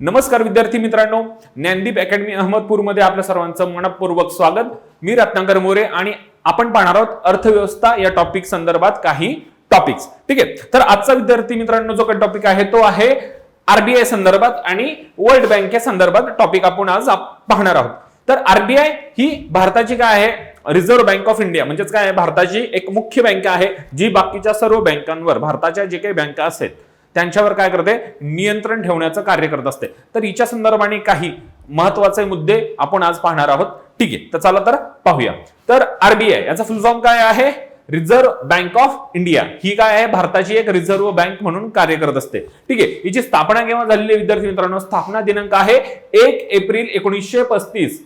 नमस्कार विद्यार्थी मित्रांनो ज्ञानदीप अकॅडमी अहमदपूरमध्ये आपल्या सर्वांचं मनपूर्वक स्वागत. मी रत्नाकर मोरे आणि आपण पाहणार आहोत अर्थव्यवस्था या टॉपिक संदर्भात काही टॉपिक्स ठीक आहे? तर आजचा विद्यार्थी मित्रांनो जो काही टॉपिक आहे तो आहे आरबीआय संदर्भात आणि वर्ल्ड बँके संदर्भात टॉपिक आपण आज पाहणार आहोत. तर आरबीआय ही भारताची काय आहे? रिझर्व्ह बँक ऑफ इंडिया म्हणजेच काय आहे? भारताची एक मुख्य बँक आहे जी बाकीच्या सर्व बँकांवर भारताच्या जे काही बँका असतात त्यांच्यावर काय करते? नियंत्रण ठेवण्याचं कार्य करत असते. तर हिच्या संदर्भाने काही महत्त्वाचे मुद्दे आपण आज पाहणार आहोत. ठीक आहे तर चला तर पाहूया. तर आरबीआय याचा फुल फॉर्म काय आहे? रिझर्व्ह बँक ऑफ इंडिया ही काय आहे? भारताची एक रिझर्व्ह बँक म्हणून कार्य करत असते. ठीक आहे हिची स्थापना केव्हा झालेली विद्यार्थी मित्रांनो? स्थापना दिनांक आहे एक एप्रिल एकोणीसशे पस्तीस.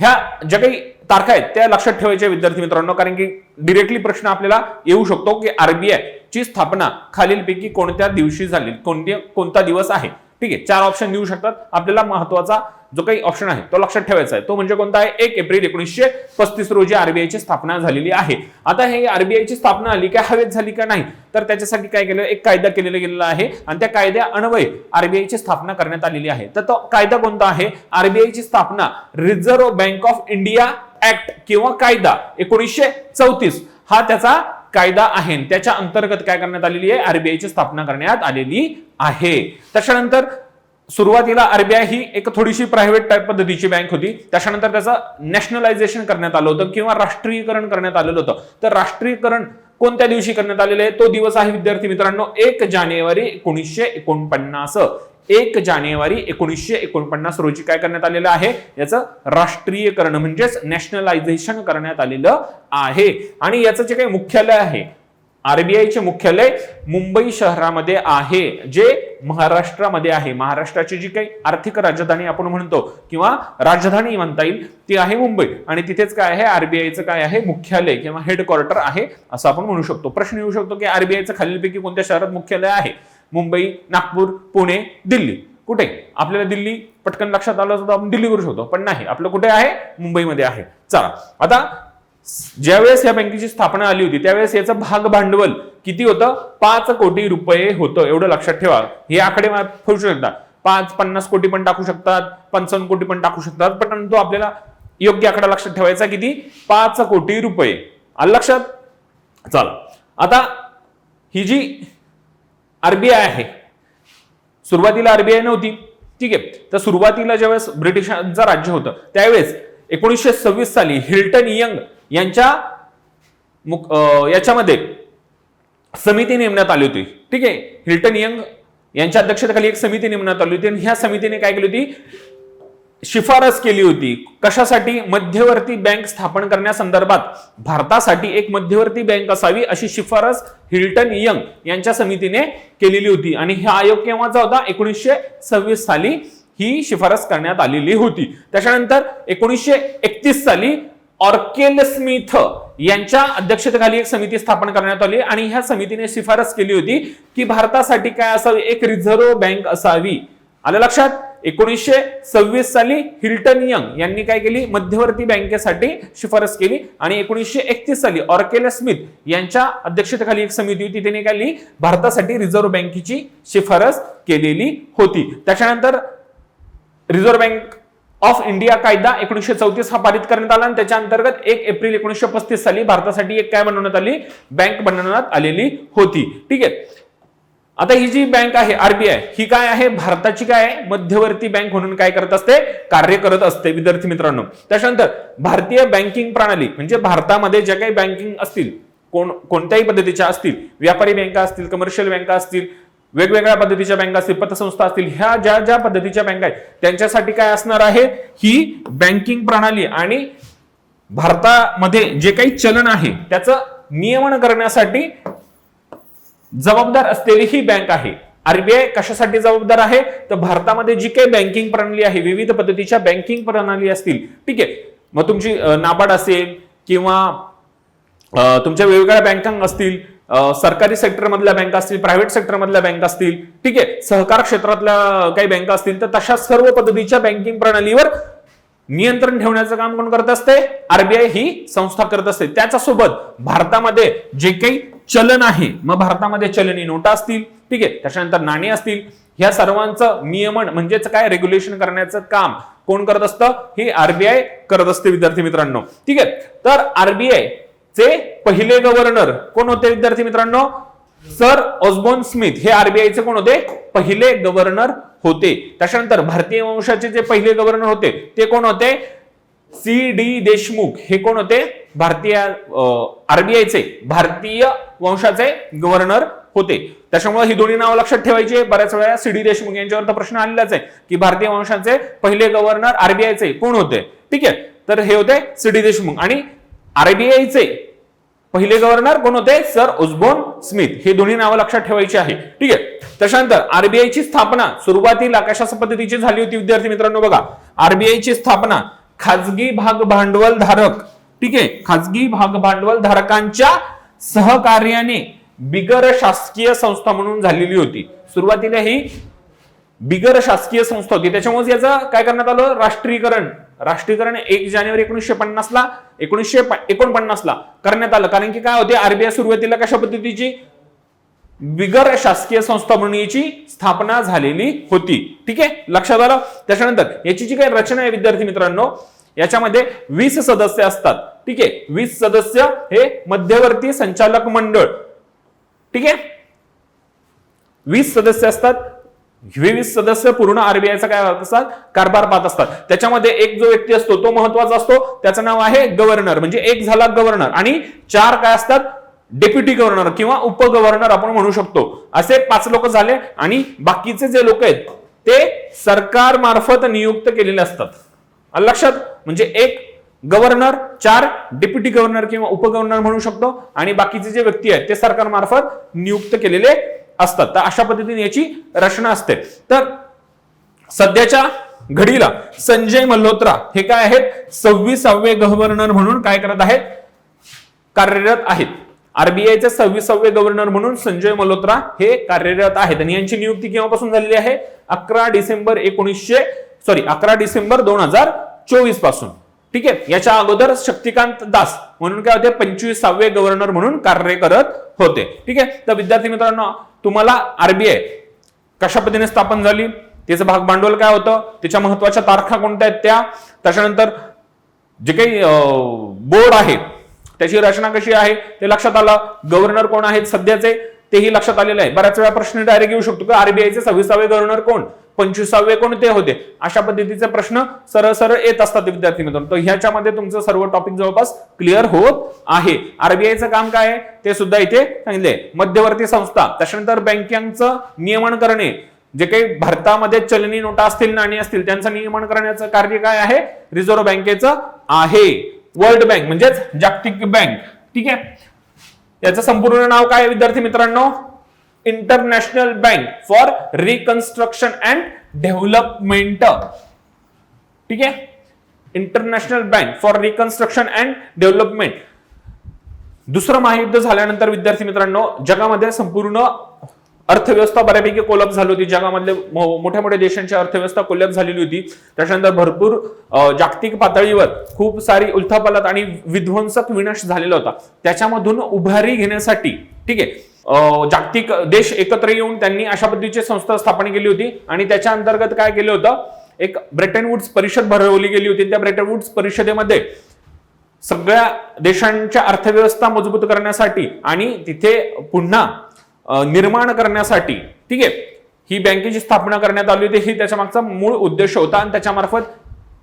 ह्या ज्या काही तारखा आहेत त्या लक्षात ठेवायच्या विद्यार्थी मित्रांनो कारण की डिरेक्टली प्रश्न आपल्याला येऊ शकतो की आरबीआय ची स्थापना खालीलपैकी कोणत्या दिवशी झाली? कोणत्या कोणता दिवस आहे? ठीक आहे चार ऑप्शन देऊ शकतात. आपल्याला महत्त्वाचा जो काही ऑप्शन आहे तो लक्षात ठेवायचा आहे. तो म्हणजे कोणता आहे? एक एप्रिल एकोणीसशे पस्तीस रोजी आरबीआय ची स्थापना झालेली आहे. आता हे आरबीआय ची स्थापना आली का हवेत झाली का नाही? तर त्याच्यासाठी काय केलं? एक कायदा केलेला गेलेला आहे आणि त्या कायद्या अन्वये आरबीआय ची स्थापना करण्यात आलेली आहे. तर तो कायदा कोणता आहे? आरबीआय ची स्थापना Reserve Bank of India act किंवा कायदा एकोणीसशे चौतीस हा त्याचा कायदा आहे. त्याच्या अंतर्गत काय करण्यात आलेली आहे? आरबीआय ची स्थापना करण्यात आलेली आहे. त्याच्यानंतर सुरुवातीला आरबीआय ही एक थोडीशी प्रायव्हेट टाईप पद्धतीची बँक होती. त्याच्यानंतर त्याचं नॅशनलायझेशन करण्यात आलं होतं किंवा राष्ट्रीयकरण करण्यात आलेलं होतं. तर राष्ट्रीयकरण कोणत्या दिवशी करण्यात आलेलं आहे? तो दिवस आहे विद्यार्थी मित्रांनो एक जानेवारी एकोणीसशे एकोणपन्नास. एक जानेवारी एकोणीसशे एकोणपन्नास रोजी काय करण्यात आलेलं आहे? याचं राष्ट्रीयकरण म्हणजेच नॅशनलायझेशन करण्यात आलेलं आहे. आणि याचं जे काही मुख्यालय आहे आरबीआयचे मुख्यालय मुंबई शहरामध्ये आहे जे महाराष्ट्रामध्ये आहे. महाराष्ट्राची जी काही आर्थिक राजधानी आपण म्हणतो किंवा राजधानी म्हणता येईल ती आहे मुंबई. आणि तिथेच काय आहे? आरबीआयचं काय आहे? मुख्यालय किंवा हेडक्वार्टर आहे असं आपण म्हणू शकतो. प्रश्न येऊ शकतो की आरबीआयचं खालीलपैकी कोणत्या शहरात मुख्यालय आहे? मुंबई नागपूर पुणे दिल्ली. कुठे? आपल्याला दिल्ली पटकन लक्षात आलं असतं तर आपण दिल्ली करू शकतो. पण नाही आपलं कुठे आहे? मुंबईमध्ये आहे. चला आता ज्यावेळेस या बँकेची स्थापना आली होती त्यावेळेस याचं भाग भांडवल किती होतं? पाच कोटी रुपये होतं एवढं लक्षात ठेवा. हे आकडे फरू शकतात पाच पन्नास कोटी पण टाकू शकतात पंचावन्न कोटी पण टाकू शकतात पण तो आपल्याला योग्य आकडा लक्षात ठेवायचा किती? पाच कोटी रुपये. आलं लक्षात? चला. आता ही जी आरबीआय आहे. सुरुवातीला आरबीआय नव्हती. ठीक आहे. तर सुरुवातीला ज्यावेळेस ब्रिटिशांचं राज्य होतं त्यावेळेस एकोणीसशे सव्वीस साली हिल्टन यंग यांच्या मुख याच्यामध्ये समिती नेमण्यात आली होती. ठीक आहे. हिल्टन यंग यांच्या अध्यक्षतेखाली एक समिती नेमण्यात आली होती आणि ह्या समितीने काय केली होती? शिफारस केली होती. कशासाठी? मध्यवर्ती बँक स्थापन करण्यासंदर्भात भारतासाठी एक मध्यवर्ती बँक असावी अशी शिफारस हिल्टन यंग यांच्या समितीने केलेली होती. आणि हा आयोग केव्हाचा होता? एकोणीसशे सव्वीस साली ही शिफारस करण्यात आलेली होती. त्याच्यानंतर एकोणीसशे एकतीस साली ऑर्केल स्मिथ यांच्या अध्यक्षतेखाली एक समिती स्थापन करण्यात आली आणि ह्या समितीने शिफारस केली होती की भारतासाठी काय असावी? एक रिझर्व्ह बँक असावी. आलं लक्षात? एकोणीसशे सव्वीस साली हिल्टन यंग यांनी काय केली? मध्यवर्ती बँकेसाठी शिफारस केली. आणि एकोणीसशे एकतीस साली ऑर्केल स्मिथ यांच्या अध्यक्षतेखाली एक समिती होती. त्यांनी काय भारतासाठी रिझर्व्ह बँकेची शिफारस केलेली होती. त्याच्यानंतर रिझर्व्ह बँक ऑफ इंडिया कायदा एकोणीसशे चौतीस हा पारित करण्यात आला. आणि त्याच्या अंतर्गत एक एप्रिल एकोणीसशे पस्तीस साली भारतासाठी एक काय बनवण्यात आली? बँक बनवण्यात आलेली होती. ठीक आहे. आता ही जी बँक आहे आरबीआय ही काय आहे? भारताची काय आहे? मध्यवर्ती बँक म्हणून काय करत असते? कार्य करत असते विद्यार्थी मित्रांनो. त्याच्यानंतर भारतीय बँकिंग प्रणाली म्हणजे भारतामध्ये ज्या काही बँकिंग असतील कोण कोणत्याही पद्धतीच्या असतील व्यापारी बँका असतील कमर्शियल बँका असतील वेगवेगळ्या पद्धतीच्या बँका असतील पतसंस्था असतील ह्या ज्या ज्या पद्धतीच्या बँका आहेत त्यांच्यासाठी काय असणार आहे? ही बँकिंग प्रणाली आणि भारतामध्ये जे काही चलन आहे त्याचं नियमन करण्यासाठी जबाबदार असलेली ही बँक आहे. आरबीआय कशासाठी जबाबदार आहे? तर भारतामध्ये जी काही बँकिंग प्रणाली आहे विविध पद्धतीच्या बँकिंग प्रणाली असतील ठीक आहे. मग तुमची नाबाड नाबार्ड असेल किंवा तुमच्या वेगवेगळ्या बँका असतील सरकारी सेक्टर मधल्या बँका असतील प्रायव्हेट सेक्टर मधल्या बँका असतील ठीक आहे. सहकार क्षेत्रातल्या काही बँका असतील तर तशा सर्व पद्धतीच्या बँकिंग प्रणालीवर नियंत्रण ठेवण्याचं काम कोण करत असते? आरबीआय ही संस्था करत असते. त्याच्यासोबत भारतामध्ये जे काही चलन आहे. मग भारतामध्ये चलनी नोटा असतील ठीक आहे त्याच्यानंतर नाणी असतील. ह्या सर्वांचं नियमन म्हणजेच काय? रेग्युलेशन करण्याचं काम. कोण करत असतं? हे आरबीआय करत असते विद्यार्थी मित्रांनो. ठीक आहे तर आरबीआय चे पहिले गव्हर्नर कोण होते विद्यार्थी मित्रांनो? Sir Osborne Smith. हे आरबीआयचे कोण होते? पहिले गव्हर्नर होते. त्याच्यानंतर भारतीय वंशाचे जे पहिले गव्हर्नर होते ते कोण होते? सी डी देशमुख हे कोण होते? भारतीय आरबीआयचे भारतीय वंशाचे गव्हर्नर होते. त्याच्यामुळे ही दोन्ही नावं लक्षात ठेवायची बऱ्याच वेळा सी डी देशमुख यांच्यावर तर प्रश्न आलेलाच आहे की भारतीय वंशाचे पहिले गव्हर्नर आरबीआयचे कोण होते? ठीक आहे. तर हे होते सी डी देशमुख. आणि आरबीआयचे पहिले गव्हर्नर कोण होते? Sir Osborne Smith. हे दोन्ही नावं लक्षात ठेवायची आहे. ठीक आहे. त्याच्यानंतर आरबीआयची स्थापना सुरुवातीला कशा पद्धतीची झाली होती? विद्यार्थी मित्रांनो बघा. आरबीआयची स्थापना खाजगी भाग भांडवल धारक ठीक आहे खाजगी भाग भांडवल धारकांच्या सहकार्याने बिगर शासकीय संस्था म्हणून झालेली होती. सुरुवातीला ही बिगर शासकीय संस्था होती. त्याच्यामुळे याचं काय करण्यात आलं? राष्ट्रीयकरण. राष्ट्रीयकरण एक जानेवारी एकोणीसशे पन्नासला एकोणीसशे एकोणपन्नासला करण्यात आलं. कारण की काय होते? आरबीआय सुरुवातीला कशा पद्धतीची? बिगर शासकीय संस्था म्हणून याची स्थापना झालेली होती. ठीक आहे? लक्षात आलं? त्याच्यानंतर याची जी काही रचना आहे विद्यार्थी मित्रांनो याच्यामध्ये वीस सदस्य असतात. ठीक आहे? वीस सदस्य हे मध्यवर्ती संचालक मंडळ. ठीक आहे? वीस सदस्य असतात. हे वीस सदस्य पूर्ण आरबीआयचा काय असतात कारभार पाहत असतात. त्याच्यामध्ये एक जो व्यक्ती असतो तो महत्त्वाचा असतो. त्याचं नाव आहे गव्हर्नर म्हणजे एक झाला गव्हर्नर आणि चार काय असतात? डेप्युटी गव्हर्नर किंवा उपगव्हर्नर आपण म्हणू शकतो. असे पाच लोक झाले आणि बाकीचे जे लोक आहेत ते सरकार मार्फत नियुक्त केलेले असतात. लक्षात म्हणजे एक गव्हर्नर चार डेप्युटी गव्हर्नर किंवा उपगव्हर्नर म्हणू शकतो आणि बाकीचे जे व्यक्ती आहेत ते सरकार मार्फत नियुक्त केलेले असतात. तर अशा पद्धतीने याची रचना असते. तर सध्याच्या घडीला संजय मल्होत्रा हे काय आहेत? सव्वीसावे गव्हर्नर म्हणून काय करत आहेत? कार्यरत आहेत. आरबीआयचे सव्वीसावे गव्हर्नर म्हणून संजय मल्होत्रा हे कार्यरत आहेत. आणि यांची नियुक्ती केव्हापासून झालेली आहे? अकरा डिसेंबर एकोणीसशे सॉरी अकरा डिसेंबर दोन हजार चोवीसपासून. ठीक आहे? याच्या अगोदर शक्तिकांत दास म्हणून काय होते? पंचवीसावे गव्हर्नर म्हणून कार्य करत होते. ठीक आहे? तर विद्यार्थी मित्रांनो तुम्हाला आरबीआय कशा पद्धतीने स्थापन झाली? त्याचं भाग भांडवल काय होतं? त्याच्या महत्त्वाच्या तारखा कोणत्या आहेत त्या? त्याच्यानंतर जे काही बोर्ड आहे त्याची रचना कशी आहे? ते लक्षात आलं. गव्हर्नर कोण आहेत? सध्याचे. तेही लक्षात आलेलं आहे. बऱ्याच वेळा प्रश्न डायरेक्ट येऊ शकतो की? आरबीआयचे सव्वीसावे गव्हर्नर कोण? पंचवीसावे कोणते होते? अशा पद्धतीचे प्रश्न सरळ सरळ येत असतात विद्यार्थी मित्रांनो. तर ह्याच्यामध्ये तुमचं सर्व टॉपिक जवळपास क्लिअर होत आहे. आरबीआयचं काम काय आहे? ते सुद्धा इथे सांगितले मध्यवर्ती संस्था त्याच्यानंतर बँकांचं नियमन करणे. जे काही भारतामध्ये चलनी नोटा असतील नाणी असतील त्यांचं नियमन करण्याचं कार्य काय आहे? रिझर्व्ह बँकेचं आहे. वर्ल्ड बँक म्हणजेच जागतिक बँक. ठीक आहे? याचं संपूर्ण नाव काय आहे विद्यार्थी मित्रांनो? International Bank for Reconstruction and Development. ठीक आहे? International Bank for Reconstruction and Development. दुसरं महायुद्ध झाल्यानंतर विद्यार्थी मित्रांनो जगामध्ये संपूर्ण अर्थव्यवस्था बऱ्यापैकी कोलॅप्स झाली होती जगामधले मोठ्या मोठ्या देशांची अर्थव्यवस्था कोलॅप्स झालेली होती. त्याच्यानंतर भरपूर जागतिक पातळीवर खूप सारी उलथापालथ आणि विध्वंसक विनाश झालेला होता. त्याच्यामधून उभारी घेण्यासाठी ठीक आहे जागतिक देश एकत्र येऊन त्यांनी अशा पद्धतीची संस्था स्थापन केली होती. आणि त्याच्या अंतर्गत काय केलं होतं एक ब्रिटन वुड्स परिषद भरवली गेली होती. त्या ब्रिटन वुड्स परिषदेमध्ये सगळ्या देशांच्या अर्थव्यवस्था मजबूत करण्यासाठी आणि तिथे पुन्हा निर्माण करण्यासाठी ठीक आहे? ही बँकेची स्थापना करण्यात आली होती ही त्याच्या मागचा मूळ उद्देश होता आणि त्याच्यामार्फत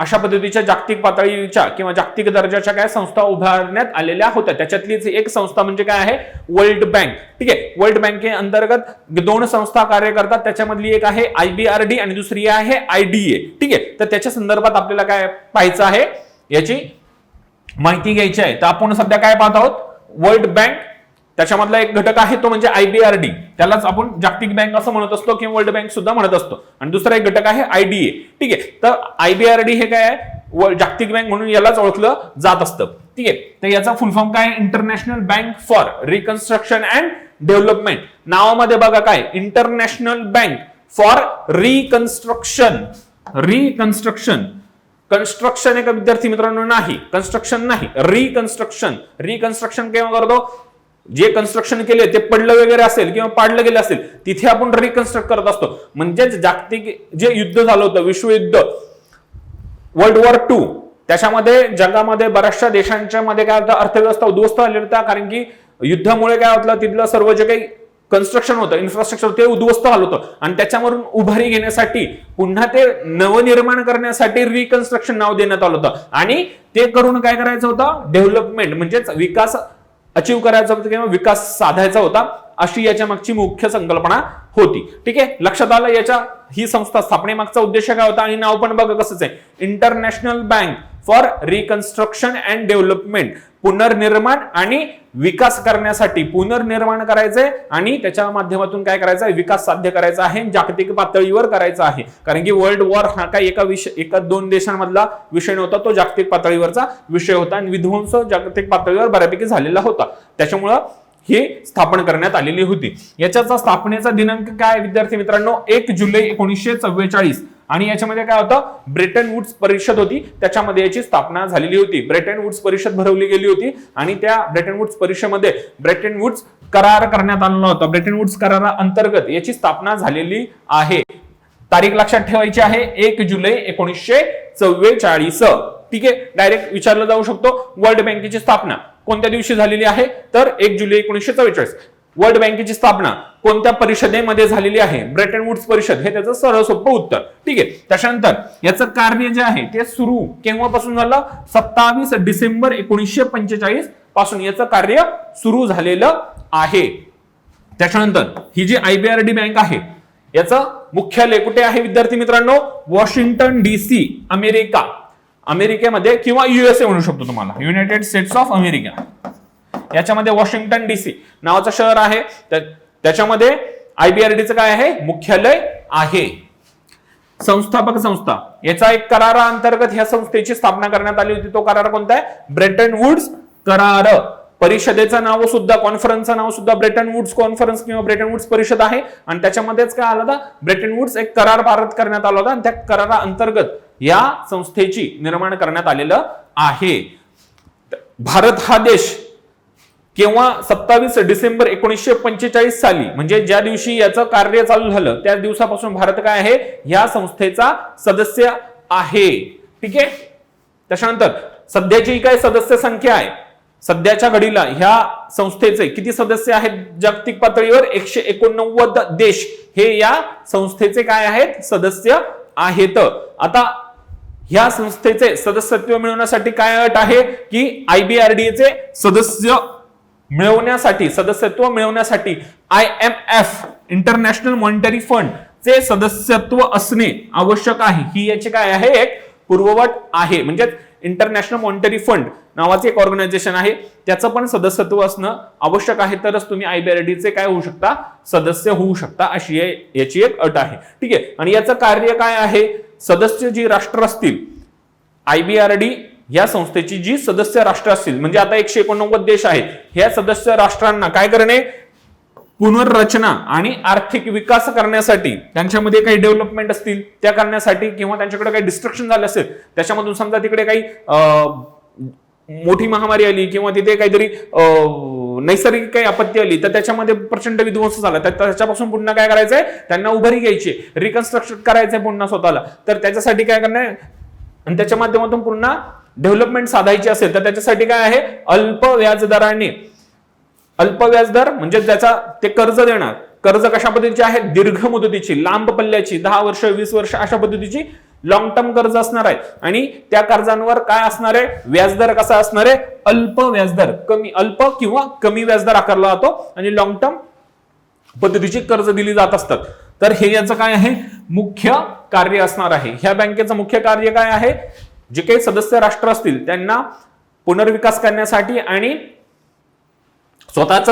अशा पद्धतीच्या जागतिक पातळीच्या किंवा जागतिक दर्जाच्या काय संस्था उभारण्यात आलेल्या होत्या. त्याच्यातलीच एक संस्था म्हणजे काय आहे? वर्ल्ड बँक ठीक आहे? वर्ल्ड बँके अंतर्गत दोन संस्था कार्य करतात. त्याच्यामधली एक आहे आयबीआरडी आणि दुसरी आहे आयडीए ठीक आहे? तर त्याच्या संदर्भात आपल्याला काय पाहायचं आहे? याची माहिती घ्यायची आहे. तर आपण सध्या काय पाहत आहोत? वर्ल्ड बँक त्याच्यामधला एक घटक आहे तो म्हणजे आयबीआरडी त्यालाच आपण जागतिक बँक असं म्हणत असतो किंवा वर्ल्ड बँक सुद्धा म्हणत असतो. आणि दुसरा एक घटक आहे आयडीए ठीक आहे. तर आयबीआरडी हे काय आहे? जागतिक बँक म्हणून यालाच ओळखलं जात असतं. ठीक आहे. तर याचा फुल फॉर्म काय? International Bank for Reconstruction and Development. नावामध्ये बघा काय? International Bank for Reconstruction. Reconstruction. Construction एका विद्यार्थी मित्रांनो नाही. कन्स्ट्रक्शन नाही. रिकन्स्ट्रक्शन. रिकन्स्ट्रक्शन केव्हा करतो? जे कन्स्ट्रक्शन केले ते पडलं वगैरे असेल किंवा पाडलं गेलं असेल तिथे आपण रिकन्स्ट्रक्ट करत असतो. म्हणजेच जागतिक जे युद्ध झालं होतं विश्वयुद्ध वर्ल्ड वॉर टू त्याच्यामध्ये जगामध्ये बऱ्याचशा देशांच्या मध्ये काय होतं अर्थव्यवस्था उद्ध्वस्त झाली होता कारण की युद्धामुळे काय होतं तिथलं सर्व जे काही कन्स्ट्रक्शन होतं इन्फ्रास्ट्रक्चर ते उद्ध्वस्त झालं होतं. आणि त्याच्यावरून उभारी घेण्यासाठी पुन्हा ते नवनिर्माण करण्यासाठी रिकन्स्ट्रक्शन नाव देण्यात आलं होतं. आणि ते करून काय करायचं होतं डेव्हलपमेंट म्हणजेच विकास अचीव करायचा होता किंवा विकास साधायचा होता अशी याच्या मागची मुख्य संकल्पना होती. ठीक आहे? लक्षात आलं याच्या? ही संस्था स्थापनेमागचा उद्देश काय होता? आणि नाव पण बघा कसंच आहे. International Bank for Reconstruction and Development पुनर्निर्माण आणि विकास करण्यासाठी पुनर्निर्माण करायचंय आणि त्याच्या माध्यमातून काय करायचं आहे? विकास साध्य करायचा आहे जागतिक पातळीवर करायचा आहे. कारण की वर्ल्ड वॉर हा काय एका विषय एका दोन देशांमधला विषय नव्हता तो जागतिक पातळीवरचा विषय होता आणि विध्वंस जागतिक पातळीवर बऱ्यापैकी झालेला होता. त्याच्यामुळं ही स्थापन करण्यात आलेली होती. याच्याचा स्थापनेचा दिनांक काय विद्यार्थी मित्रांनो? एक जुलै एकोणीसशे चव्वेचाळीस. आणि याच्यामध्ये काय होतं? ब्रिटन वुड्स परिषद होती. त्याच्यामध्ये याची स्थापना झालेली होती. ब्रिटन वुड्स परिषद भरवली गेली होती. आणि त्या ब्रिटन वुड्स परिषदेमध्ये ब्रिटन वुड्स करार करण्यात आलेला होता. ब्रिटन वुड्स करारा अंतर्गत याची स्थापना झालेली आहे. तारीख लक्षात ठेवायची आहे. एक जुलै एकोणीसशे चव्वेचाळीस. ठीक आहे? डायरेक्ट विचारलं जाऊ शकतो. वर्ल्ड बँकेची स्थापना कोणत्या दिवशी झालेली आहे? तर एक जुलै एकोणीसशे चव्वेचाळीस. वर्ल्ड बँकेची स्थापना कोणत्या परिषदेमध्ये झालेली आहे? ब्रिटन वुड्स परिषद. हे त्याचं सरळ सोपं उत्तर. ठीक आहे. त्याच्यानंतर याचं कार्य जे आहे ते सुरू केव्हापासून झालं? सत्तावीस डिसेंबर एकोणीसशे पंचेचाळीसपासून याचं कार्य सुरू झालेलं आहे. त्याच्यानंतर ही जी आयबीआरडी बँक आहे याचं मुख्यालय कुठे आहे विद्यार्थी मित्रांनो? Washington DC America. अमेरिकेमध्ये किंवा युएसए म्हणू शकतो तुम्हाला. युनायटेड स्टेट्स ऑफ अमेरिका याच्यामध्ये वॉशिंग्टन डीसी नावाचं शहर आहे. तर त्याच्यामध्ये आयबीआरडीचं काय आहे? मुख्यालय आहे. संस्थापक संस्था. याचा एक करारा अंतर्गत ह्या संस्थेची स्थापना करण्यात आली होती. तो करार कोणता आहे? ब्रेटन वुड्स करार. परिषदेचं नाव सुद्धा कॉन्फरन्सचं नाव सुद्धा ब्रेटन वुड्स कॉन्फरन्स किंवा ब्रेटन वुड्स परिषद आहे. आणि त्याच्यामध्येच काय आलं होता? ब्रेटन वुड्स एक करार भारत करण्यात आला होता. आणि त्या करारा अंतर्गत या संस्थेची निर्माण करण्यात आलेलं आहे. भारत हा देश केव्हा सत्तावीस डिसेंबर एकोणीसशे पंचेचाळीस साली म्हणजे ज्या दिवशी याचं कार्य चालू झालं त्या दिवसापासून भारत काय आहे? या संस्थेचा सदस्य आहे. ठीक आहे? त्याच्यानंतर सध्याची काय सदस्य संख्या आहे? सध्याच्या घडीला ह्या संस्थेचे किती सदस्य आहेत जागतिक पातळीवर? एकशे एकोणनव्वद देश हे या संस्थेचे काय आहेत? सदस्य आहेत. आता ह्या संस्थेचे सदस्यत्व मिळवण्यासाठी काय अट आहे? की आयबीआरडीचे सदस्य मिळवण्यासाठी सदस्यत्व मिळवण्यासाठी I M F International Monetary Fund चे सदस्यत्व असणे आवश्यक आहे. ही याची काय आहे? एक पूर्ववट आहे. म्हणजे इंटरनॅशनल मॉनिटरी फंड नावाचे एक ऑर्गनायझेशन आहे. त्याचं पण सदस्यत्व असणं आवश्यक आहे. तरच तुम्ही आयबीआरडीचे काय होऊ शकता? सदस्य होऊ शकता अशी आहे- याची एक अट आहे. ठीक आहे? आणि याचं कार्य काय आहे? सदस्य जी राष्ट्र असतील आयबीआरडी या संस्थेची जी सदस्य राष्ट्र असतील म्हणजे आता एकशे एकोणनव्वद देश आहेत ह्या सदस्य राष्ट्रांना काय करणे? पुनर्रचना आणि आर्थिक विकास करण्यासाठी त्यांच्यामध्ये काही डेव्हलपमेंट असतील त्या करण्यासाठी किंवा त्यांच्याकडे काही डिस्ट्रक्शन झालं असेल त्याच्यामधून समजा तिकडे काही मोठी महामारी आली किंवा तिथे काहीतरी नैसर्गिक काही आपत्ती आली तर त्याच्यामध्ये प्रचंड विध्वंस झाला. तर त्याच्यापासून पुन्हा काय करायचंय? त्यांना उभारी घ्यायची रिकन्स्ट्रक्शन करायचंय पुन्हा स्वतःला. तर त्याच्यासाठी काय करणार आणि त्याच्या माध्यमातून पुन्हा डेव्हलपमेंट साधायची असेल तर त्याच्यासाठी काय आहे? अल्प व्याजदराने. अल्प व्याजदर म्हणजे त्याचा ते कर्ज देणार. कर्ज कशा पद्धतीची आहे? दीर्घ मुदतीची लांब पल्ल्याची दहा वर्ष वीस वर्ष अशा पद्धतीची लॉंग टर्म कर्ज असणार आहे. आणि त्या कर्जांवर काय असणार आहे? व्याजदर कसा असणार आहे? अल्प व्याजदर कमी अल्प किंवा कमी व्याजदर आकारला जातो. आणि लॉंग टर्म पद्धतीची कर्ज दिली जात असतात. तर हे याचं काय आहे? मुख्य कार्य असणार आहे. ह्या बँकेचं मुख्य कार्य काय आहे? जे काही सदस्य राष्ट्र असतील त्यांना पुनर्विकास करण्यासाठी आणि स्वतःच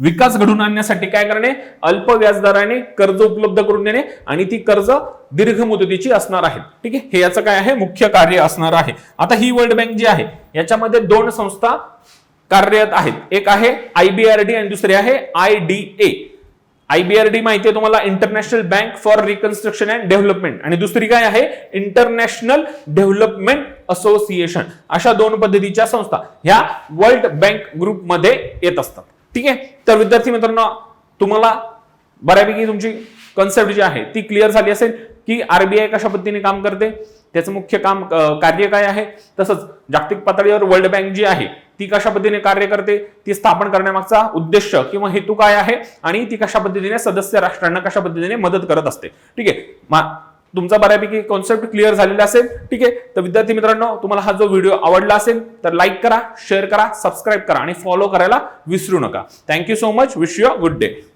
विकास घडून आणण्यासाठी काय करणे? अल्प व्याजदराने कर्ज उपलब्ध करून देणे आणि ती कर्ज दीर्घ मुदतीची असणार आहेत. ठीक आहे? हे याचं काय आहे? मुख्य कार्य असणार आहे. आता ही वर्ल्ड बँक जी आहे याच्यामध्ये दोन संस्था कार्यरत आहेत. एक आहे आयबीआरडी आणि दुसरी आहे आय डी ए. आयबीआरडी माहिती आहे तुम्हाला International Bank for Reconstruction and Development आणि दुसरी काय आहे? इंटरनॅशनल डेव्हलपमेंट असोसिएशन अशा दोन पद्धतीच्या संस्था ह्या वर्ल्ड बँक ग्रुपमध्ये येत असतात. ठीक आहे? तर विद्यार्थी मित्रांनो तुम्हाला बऱ्यापैकी तुमची कन्सेप्ट जी आहे ती क्लिअर झाली असेल की आरबीआय कशा पद्धतीने काम करते? त्याचं मुख्य काम कार्य काय आहे? तसंच जागतिक पातळीवर वर्ल्ड बँक जी आहे ती कशा पद्धतीने कार्य करते? ती स्थापन करण्यामागचा उद्देश किंवा हेतू काय आहे? आणि ती कशा पद्धतीने सदस्य राष्ट्रांना कशा पद्धतीने मदत करत असते? ठीक आहे? तुमचा बऱ्यापैकी कॉन्सेप्ट क्लिअर झालेला असेल. ठीक आहे? तर विद्यार्थी मित्रांनो तुम्हाला हा जो व्हिडिओ आवडला असेल तर लाईक करा शेअर करा सबस्क्राईब करा आणि फॉलो करायला विसरू नका. Thank you so much wish you good day